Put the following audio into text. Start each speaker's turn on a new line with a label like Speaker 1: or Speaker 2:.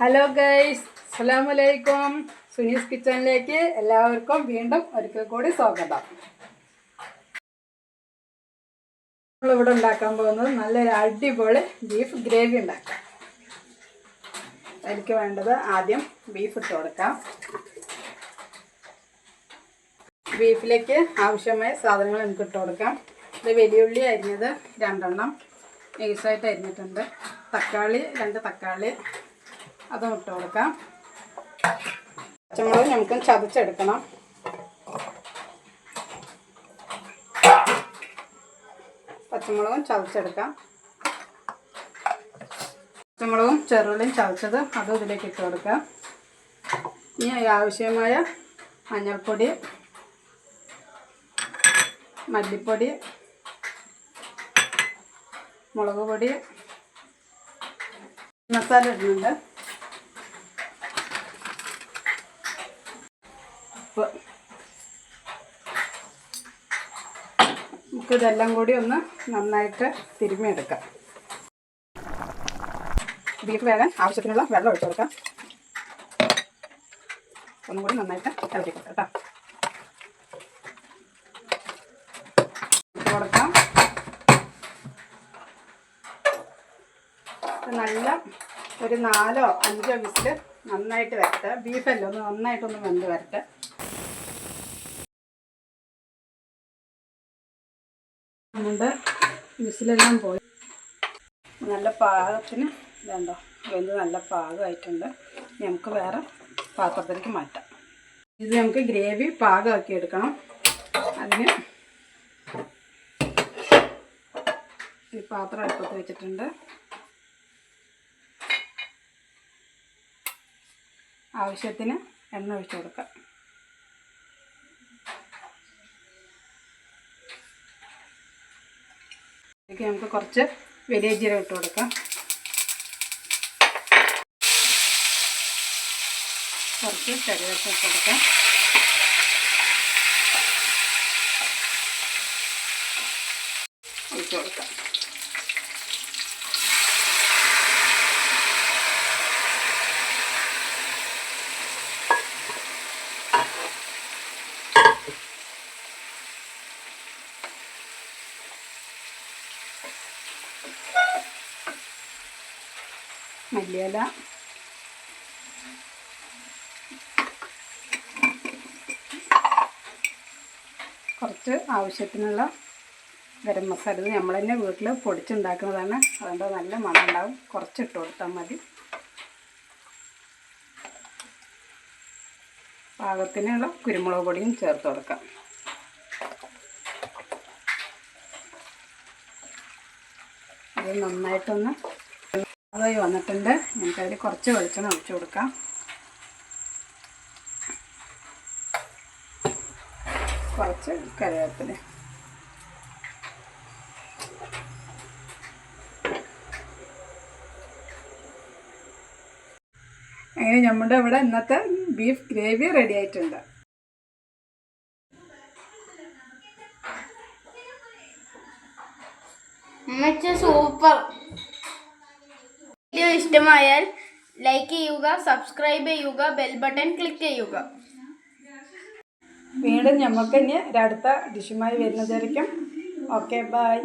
Speaker 1: Hello guys അസ്സലാമലൈക്കും സുനീസ് കിച്ചണിലേക്ക് എല്ലാവർക്കും വീണ്ടും ഒരിക്കൽ കൂടി സ്വാഗതം. നമ്മളിവിടെ ഉണ്ടാക്കാൻ പോകുന്നത് നല്ലൊരു അടിപൊളി ബീഫ് ഗ്രേവി ഉണ്ടാക്കാം. എനിക്ക് വേണ്ടത് ആദ്യം ബീഫ് ഇട്ട് കൊടുക്കാം. ബീഫിലേക്ക് ആവശ്യമായ സാധനങ്ങൾ നമുക്ക് ഇട്ട് കൊടുക്കാം. ഇത് വലിയുള്ളി അരിഞ്ഞത് രണ്ടെണ്ണം. നൈസായിട്ട് അരിഞ്ഞിട്ടുണ്ട്. തക്കാളി രണ്ട് തക്കാളി. അതും ഇട്ട് കൊടുക്കാം. പച്ചമുളക് നമുക്ക് ചതച്ചെടുക്കണം. പച്ചമുളകും ചതച്ചെടുക്കാം. പച്ചമുളകും ചെറുള്ളിയും ചതച്ചത് അതും ഇതിലേക്ക് ഇട്ട് കൊടുക്കാം. ഇനി ആവശ്യമായ മഞ്ഞൾപ്പൊടി മല്ലിപ്പൊടി മുളക് പൊടി മസാല ഇടുന്നുണ്ട്. നമുക്ക് ഇതെല്ലാം കൂടി ഒന്ന് നന്നായിട്ട് തിരുമ്മിയെടുക്കാം. ബീഫ് വേഗം ആവശ്യത്തിനുള്ള വെള്ളം ഒഴിച്ചു കൊടുക്കാം. ഒന്നും കൂടി നന്നായിട്ട് ഇളക്കി കൊടുക്കാം കേട്ടോ. കൊടുക്കാം. നല്ല ഒരു നാലോ അഞ്ചോ വിസിൽ നന്നായിട്ട് വരട്ടെ. ബീഫല്ലോ ഒന്ന് നന്നായിട്ടൊന്ന് വെന്ത് വരട്ടെ. അതുകൊണ്ട് വിസിലെല്ലാം പോയി. നല്ല പാകത്തിന് വേണ്ട വെന്ത് നല്ല പാകമായിട്ടുണ്ട്. നമുക്ക് വേറെ പാത്രത്തിലേക്ക് മാറ്റാം. ഇത് നമുക്ക് ഗ്രേവി പാകമാക്കി എടുക്കണം. അതിന് ഈ പാത്രം അടുപ്പത്ത് വെച്ചിട്ടുണ്ട്. ആവശ്യത്തിന് എണ്ണ ഒഴിച്ചു കൊടുക്കാം. ഇതിലേക്ക് നമുക്ക് കുറച്ച് വലിയ ജീരകം ഇട്ട് കൊടുക്കാം. കുറച്ച് കറിവേപ്പില ഇട്ട് കൊടുക്കാം. ഒഴിച്ചു കൊടുക്കാം. മല്ലിയില. കുറച്ച് ആവശ്യത്തിനുള്ള ഗരം മസാല. ഇത് നമ്മൾ തന്നെ വീട്ടിൽ പൊടിച്ചുണ്ടാക്കുന്നതാണ്. അതുകൊണ്ട് നല്ല മണം ഉണ്ടാവും. കുറച്ച് ഇട്ട് കൊടുത്താൽ മതി. പാകത്തിനുള്ള കുരുമുളക് പൊടിയും ചേർത്ത് കൊടുക്കാം. അത് നന്നായിട്ടൊന്ന് അതായി വന്നിട്ടുണ്ട്. നമുക്കതിൽ കുറച്ച് വെളിച്ചെണ്ണ ഒഴിച്ചു കൊടുക്കാം. കുറച്ച് കറിവേപ്പില. അങ്ങനെ നമ്മുടെ ഇവിടെ ഇന്നത്തെ ബീഫ് ഗ്രേവി റെഡി ആയിട്ടുണ്ട്.
Speaker 2: സൂപ്പർ വീഡിയോ ഇഷ്ടമായാൽ ലൈക്ക് ചെയ്യുക സബ്സ്ക്രൈബ് ചെയ്യുക ബെൽ ബട്ടൺ ക്ലിക്ക് ചെയ്യുക.
Speaker 1: വീണ്ടും നമുക്ക് ഇനി ഒരടുത്ത ഡിഷുമായി വരുന്നതായിരിക്കും. Okay bye.